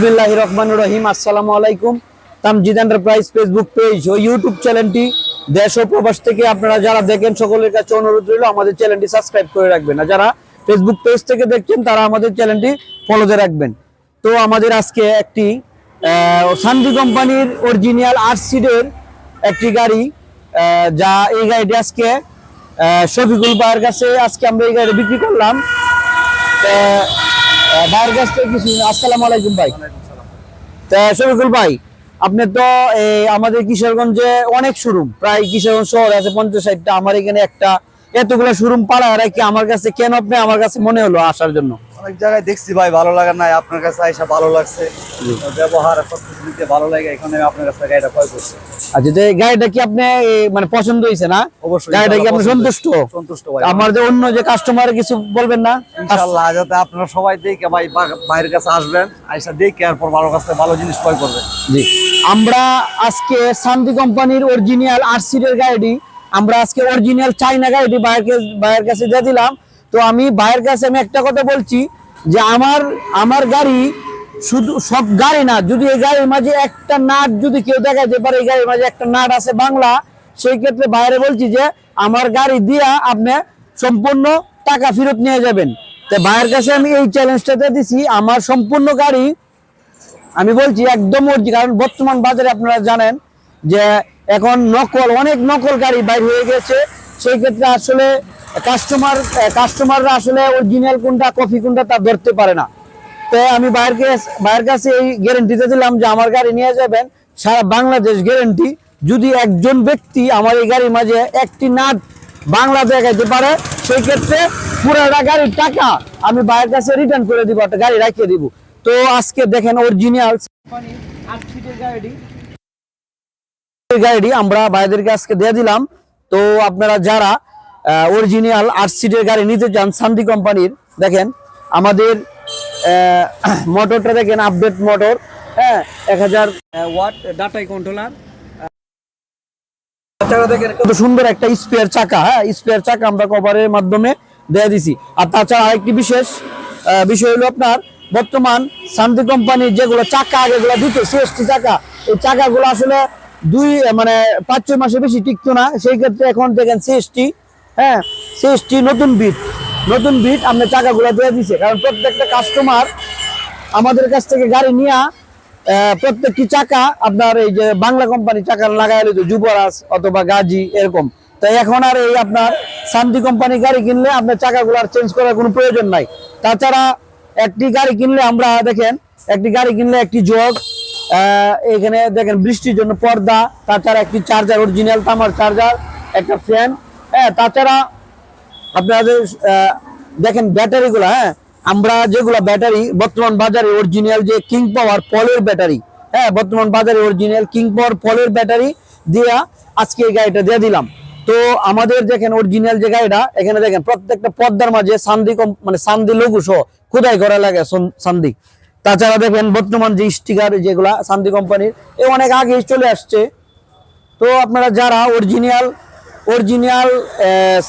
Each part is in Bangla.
বিসমিল্লাহ রহমান রহিম, আসসালামু আলাইকুম। তামজিদ এন্টারপ্রাইজ ফেসবুক পেজ ও ইউটিউব চ্যানেলটি দেশ ও প্রবাস থেকে আপনারা যারা দেখেন, সকলের কাছে অনুরোধ রইল আমাদের চ্যানেলটি সাবস্ক্রাইব করে রাখবেন। আর যারা ফেসবুক পেজ থেকে দেখছেন, তারা আমাদের চ্যানেলটি ফলোতে রাখবেন। তো আমাদের আজকে একটি শান্তি কোম্পানির অরিজিনাল আট সিটের একটি গাড়ি যা এই গাড়িটি আজকে শফিকুল ভাইয়ের কাছে আজকে আমরা এই গাড়ি বিক্রি করলাম। ভাইয়ের কাছ থেকে কিছু আসসালামু আলাইকুম ভাই। তা শফিকুল ভাই, আপনি তো আমাদের কিশোরগঞ্জে অনেক শোরুম প্রায় কিশোরগঞ্জ শহর আছে পঞ্চাশ ষাটটা। আমার এখানে একটা এতগুলো শোরুম পাড়া রাখি আমার কাছে কেন আপনি আমার কাছে মনে হলো আসার জন্য? অনেক জায়গায় দেখছি ভাই ভালো লাগার নাই আপনার কাছে আইসা ভালো লাগছে। ব্যবহার সবকিছু ভালো লাগে এখানে আপনার কাছে গাড়িটা ক্রয় করছি। আচ্ছা গাড়িটা কি আপনি মানে পছন্দ হয়েছে না? অবশ্যই গাড়িটা কি আপনি সন্তুষ্ট? সন্তুষ্ট ভাই আমার। যে অন্য যে কাস্টমার কিছু বলবেন না? ইনশাআল্লাহ যাতে আপনারা সবাই দেখে ভাই বাইরের কাছে আসবেন আইসা দেখে এরপর ভালো কাছে ভালো জিনিস ক্রয় করবেন জি। আমরা আজকে শান্তি কোম্পানির অরিজিনাল আর সিটের গাড়িটি আমরা আজকে অরিজিনাল চাইনা গাড়িটি বাইরের বাইরের কাছে দিয়ে দিলাম। তো আমি বাইরের কাছে আমি একটা কথা বলছি যে আমার আমার গাড়ি শুধু সব গাড়ি না, যদি এই গাড়ির মাঝে একটা নাট যদি কেউ দেখাতে পারে, এই গাড়ির মাঝে একটা নাট আছে বাংলা, সেই ক্ষেত্রে বাইরে বলছি যে আমার গাড়ি দিয়া আপনি সম্পূর্ণ টাকা ফেরত নিয়ে যাবেন। তো ভাইয়ের কাছে আমি এই চ্যালেঞ্জটাতে দিছি, আমার সম্পূর্ণ গাড়ি, আমি বলছি একদম অরিজিনাল কারণ বর্তমান বাজারে আপনারা জানেন যে এখন নকল, অনেক নকল গাড়ি বাইর হয়ে গেছে। সেই ক্ষেত্রে আসলে কাস্টমার কাস্টমাররা আসলে অরিজিনাল কোনটা কপি কোনটা তা ধরতে পারে না। তো আমি বাইরের কাছে বাইরের কাছে এই গ্যারেন্টিতে দিলাম যে আমার গাড়ি নিয়ে যাবেন, সারা বাংলাদেশ গ্যারেন্টি যদি একজন ব্যক্তি আমার এই গাড়ির মাঝে একটি নাট বাংলা দেখাইতে পারে সেই ক্ষেত্রে পুরোটা গাড়ির টাকা আমি বাইরের কাছে রিটার্ন করে দিব, একটা গাড়ি রাখিয়ে দিব। তো আজকে দেখেন অরিজিনাল গাড়িটি। আমরা বাইরেদেরকে আজকে দিয়ে দিলাম। তো আপনারা যারা অরিজিনাল আট সিটের গাড়ি নিতে চান শান্তি কোম্পানির দেখেন, আমাদের মোটরটা দেখেন আপডেট মোটর হ্যাঁ এক হাজার ওয়াট ডাটাই কন্ট্রোলার কত সুন্দর একটা স্পেয়ার চাকা হ্যাঁ স্পেয়ার চাকা আমরা কভারের মাধ্যমে দিয়ে দিছি। আর তাছাড়া আরেকটি বিশেষ বিষয় হলো আপনার, বর্তমান শান্তি কোম্পানির যেগুলো চাকা, আগেগুলো দিত সিএসটি চাকা, এই চাকাগুলো আসলে দুই মানে পাঁচ, ছয় মাসের বেশি টিকতো না। সেই ক্ষেত্রে এখন দেখেন সিএসটি হ্যাঁ সিএসটি নতুন বিট নতুন বিট আমরা চাকাগুলো দিয়ে দিছে। কারণ প্রত্যেকটা কাস্টমার আমাদের কাছ থেকে গাড়ি নিয়ে প্রত্যেকটি চাকা আপনার এই যে বাংলা কোম্পানি চাকা লাগাই তো যুবরাজ অথবা গাজী এরকম। তো এখন আর এই আপনার শান্তি কোম্পানি গাড়ি কিনলে আপনার চাকাগুলো চেঞ্জ করার কোনো প্রয়োজন নাই। তাছাড়া একটি গাড়ি কিনলে আমরা দেখেন একটি গাড়ি কিনলে একটি আহ, এখানে দেখেন বৃষ্টির জন্য পর্দা তাছাড়া একটি চার্জার অরিজিনাল তামার চার্জার একটা ফ্যান হ্যাঁ তাছাড়া আপনাদের দেখেন ব্যাটারিগুলো হ্যাঁ আমরা যেগুলো ব্যাটারি, বর্তমান বাজারে অরিজিনাল যে কিং পাওয়ার পলের ব্যাটারি হ্যাঁ বর্তমান বাজারে অরিজিনাল কিং পাওয়ার পলের ব্যাটারি দিয়া আজকে এই গাড়িটা দিয়ে দিলাম। তো আমাদের দেখেন অরিজিনাল যে গাড়িটা, এখানে দেখেন প্রত্যেকটা পর্দার মাঝে সান্দি কম- মানে সান্দি লঘু সহ খোদাই করা লাগে সন- সান্দি তাছাড়া দেখেন বর্তমান যে স্টিকার যেগুলা সান্দি কোম্পানির এ অনেক আগে চলে আসছে। তো আপনারা যারা অরিজিনাল অরিজিনাল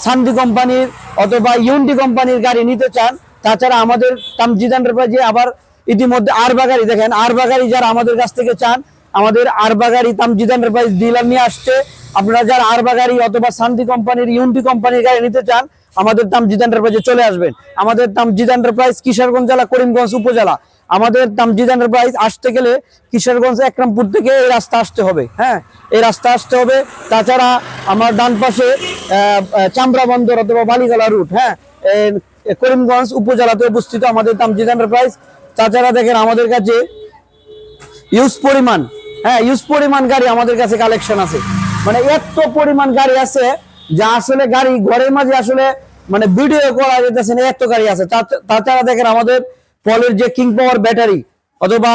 সান্দি কোম্পানির অথবা ইউনটি কোম্পানির গাড়ি নিতে চান, তাছাড়া আমাদের তামজিদ এন্টারপ্রাইজে আবার ইতিমধ্যে আরবা গাড়ি দেখেন আরবা গাড়ি যারা আমাদের কাছ থেকে চান, আমাদের আরবা গাড়ি তামজিদ এন্টারপ্রাইজ ডিলার নিয়ে আসছে। আপনারা যারা আরবা গাড়ি অথবা শান্তি কোম্পানির ইউনটি কোম্পানির গাড়ি নিতে চান, আমাদের তামজিদ এন্টারপ্রাইজে চলে আসবেন। আমাদের তামজিদ এন্টারপ্রাইজ কিশোরগঞ্জ জেলা, করিমগঞ্জ উপজেলা। আমাদের তামজিদ এন্টারপ্রাইজ আসতে গেলে কিশোরগঞ্জ একরামপুর থেকে এই রাস্তা আসতে হবে হ্যাঁ? এই রাস্তা আসতে হবে। তাছাড়া আমার ডান পাশে চামড়া বন্দর অথবা বালিগলা রুট হ্যাঁ? করিমগঞ্জ উপজেলাতে অবস্থিত আমাদের তামজিদ এন্টারপ্রাইজ তাছাড়া দেখেন আমাদের কাছে ইউজ পরিমাণ হ্যাঁ ইউজ পরিমাণ গাড়ি আমাদের কাছে কালেকশন আছে। মানে এত পরিমাণ গাড়ি আছে যা আসলে গাড়ি ঘরের মাঝে আসলে মানে ভিডিও করা যেতেছে এত গাড়ি আছে। তাছাড়া দেখেন আমাদের পলের যে কিং পাওয়ার ব্যাটারি অথবা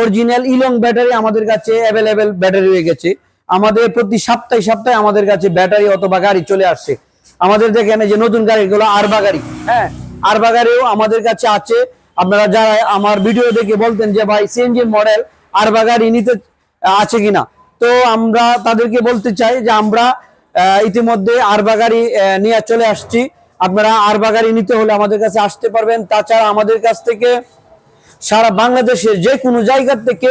অরিজিনাল ইলং ব্যাটারি আমাদের কাছে অ্যাভেলেবেল ব্যাটারি হয়ে গেছে। আমাদের প্রতি সপ্তাহে সপ্তাহে আমাদের কাছে ব্যাটারি অথবা গাড়ি চলে আসছে। আমাদের দেখেন যে নতুন গাড়িগুলো আরবা গাড়ি। হ্যাঁ আরবা গাড়িও আমাদের কাছে আছে। আপনারা যারা আমার ভিডিও দেখে বলতেন যে, ভাই সিএনজি মডেল আরবা গাড়ি নিতে আছে কিনা? তো আমরা তাদেরকে বলতে চাই যে, আমরা ইতিমধ্যে আরবা গাড়ি নিয়ে চলে আসছি। আপনারা আরবা গাড়ি নিতে হলে আমাদের কাছে আসতে পারবেন। তাছাড়া আমাদের কাছ থেকে সারা বাংলাদেশের যে কোনো জায়গা থেকে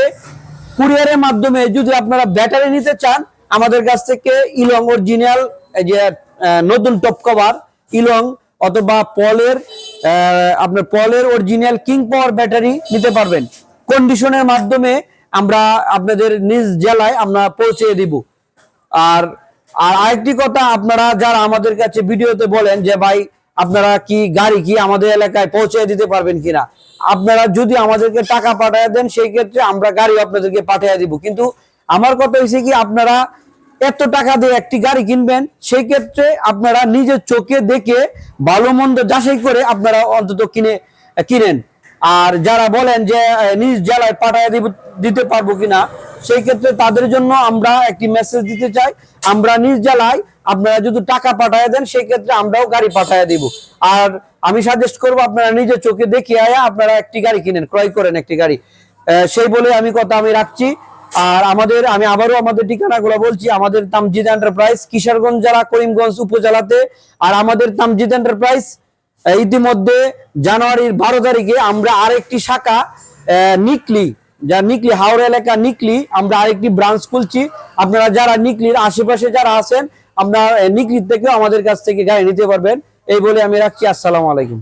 কুরিয়ারের মাধ্যমে যদি আপনারা ব্যাটারি নিতে চান, আমাদের কাছ থেকে ইলং অরিজিনাল যে নতুন টপ কভার, ইলং অথবা পলের আপনার পলের অরিজিনাল কিং পাওয়ার ব্যাটারি নিতে পারবেন। কন্ডিশনের মাধ্যমে আমরা আপনাদের নিজ জেলায় আমরা পৌঁছে দিব। আর আর আরেকটি কথা, আপনারা যারা আমাদের কাছে ভিডিওতে বলেন যে, ভাই, আপনারা কি গাড়ি কি আমাদের এলাকায় পৌঁছে দিতে পারবেন কিনা? আপনারা যদি আমাদেরকে টাকা পাঠিয়ে দেন, সেই ক্ষেত্রে আমরা গাড়ি আপনাদেরকে পাঠিয়ে দিব। কিন্তু আমার কথা হয়েছে কি, আপনারা এত টাকা দিয়ে একটি গাড়ি কিনবেন, সেই ক্ষেত্রে আপনারা নিজের চোখে দেখে ভালো মন্দ যাচাই করে আপনারা অন্তত কিনে, কিনেন। আর যারা বলেন যে নিজ জেলায় পাঠায় দিব দিতে পারব কিনা, সেই ক্ষেত্রে তাদের জন্য আমরা একটি মেসেজ দিতে চাই। আমরা নিজ জেলায় আপনারা যদি টাকা পাঠায় দেন, সেই ক্ষেত্রে আমরাও গাড়ি পাঠায় দিব। আর আমি সাজেস্ট করব, আপনারা নিজের চোখে দেখে আয়া আপনারা একটি গাড়ি কিনেন, ক্রয় করেন একটি গাড়ি। সেই বলে আমি কথা আমি রাখছি। আর আমাদের, আমি আবারও আমাদের ঠিকানাগুলো বলছি, আমাদের তামজিদ এন্টারপ্রাইজ কিশোরগঞ্জ জেলা, করিমগঞ্জ উপজেলাতে। আর আমাদের তামজিদ এন্টারপ্রাইজ ইতিমধ্যে জানুয়ারির বারো তারিখে আমরা আরেকটি শাখা নিকলি যা নিকলি, হাওড়া এলাকা নিকলি, আমরা আরেকটি ব্রাঞ্চ খুলছি। আপনারা যারা নিকলির আশেপাশে যারা আছেন নিকলি নিকলির থেকেও আমাদের কাছ থেকে গাড়ি নিতে পারবেন। এই বলে আমি রাখছি। আসসালামু আলাইকুম।